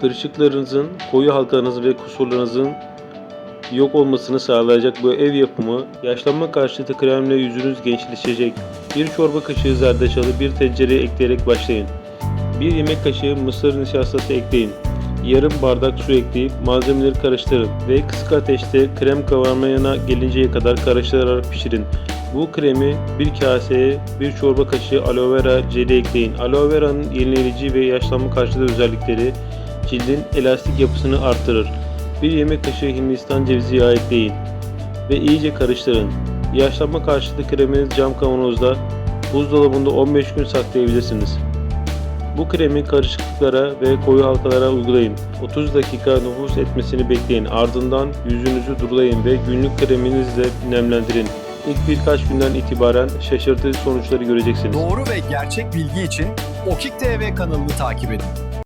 kırışıklarınızın, koyu halkalarınızın ve kusurlarınızın yok olmasını sağlayacak bu ev yapımı yaşlanma karşıtı kremle yüzünüz gençleşecek. Bir çorba kaşığı zerdeçalı bir tencereye ekleyerek başlayın. Bir yemek kaşığı mısır nişastası ekleyin. Yarım bardak su ekleyip malzemeleri karıştırın ve kısık ateşte krem kıvamına gelinceye kadar karıştırarak pişirin. Bu kremi bir kaseye bir çorba kaşığı aloe vera jeli ekleyin. Aloe vera'nın yenileyici ve yaşlanma karşıtı özellikleri cildin elastik yapısını artırır. Bir yemek kaşığı Hindistan cevizi yağı ekleyin ve iyice karıştırın. Yaşlanma karşıtı kreminiz cam kavanozda buzdolabında 15 gün saklayabilirsiniz. Bu kremi karışıklıklara ve koyu halkalara uygulayın. 30 dakika nüfuz etmesini bekleyin. Ardından yüzünüzü durulayın ve günlük kreminizle nemlendirin. İlk birkaç günden itibaren şaşırtıcı sonuçları göreceksiniz. Doğru ve gerçek bilgi için Okik TV kanalını takip edin.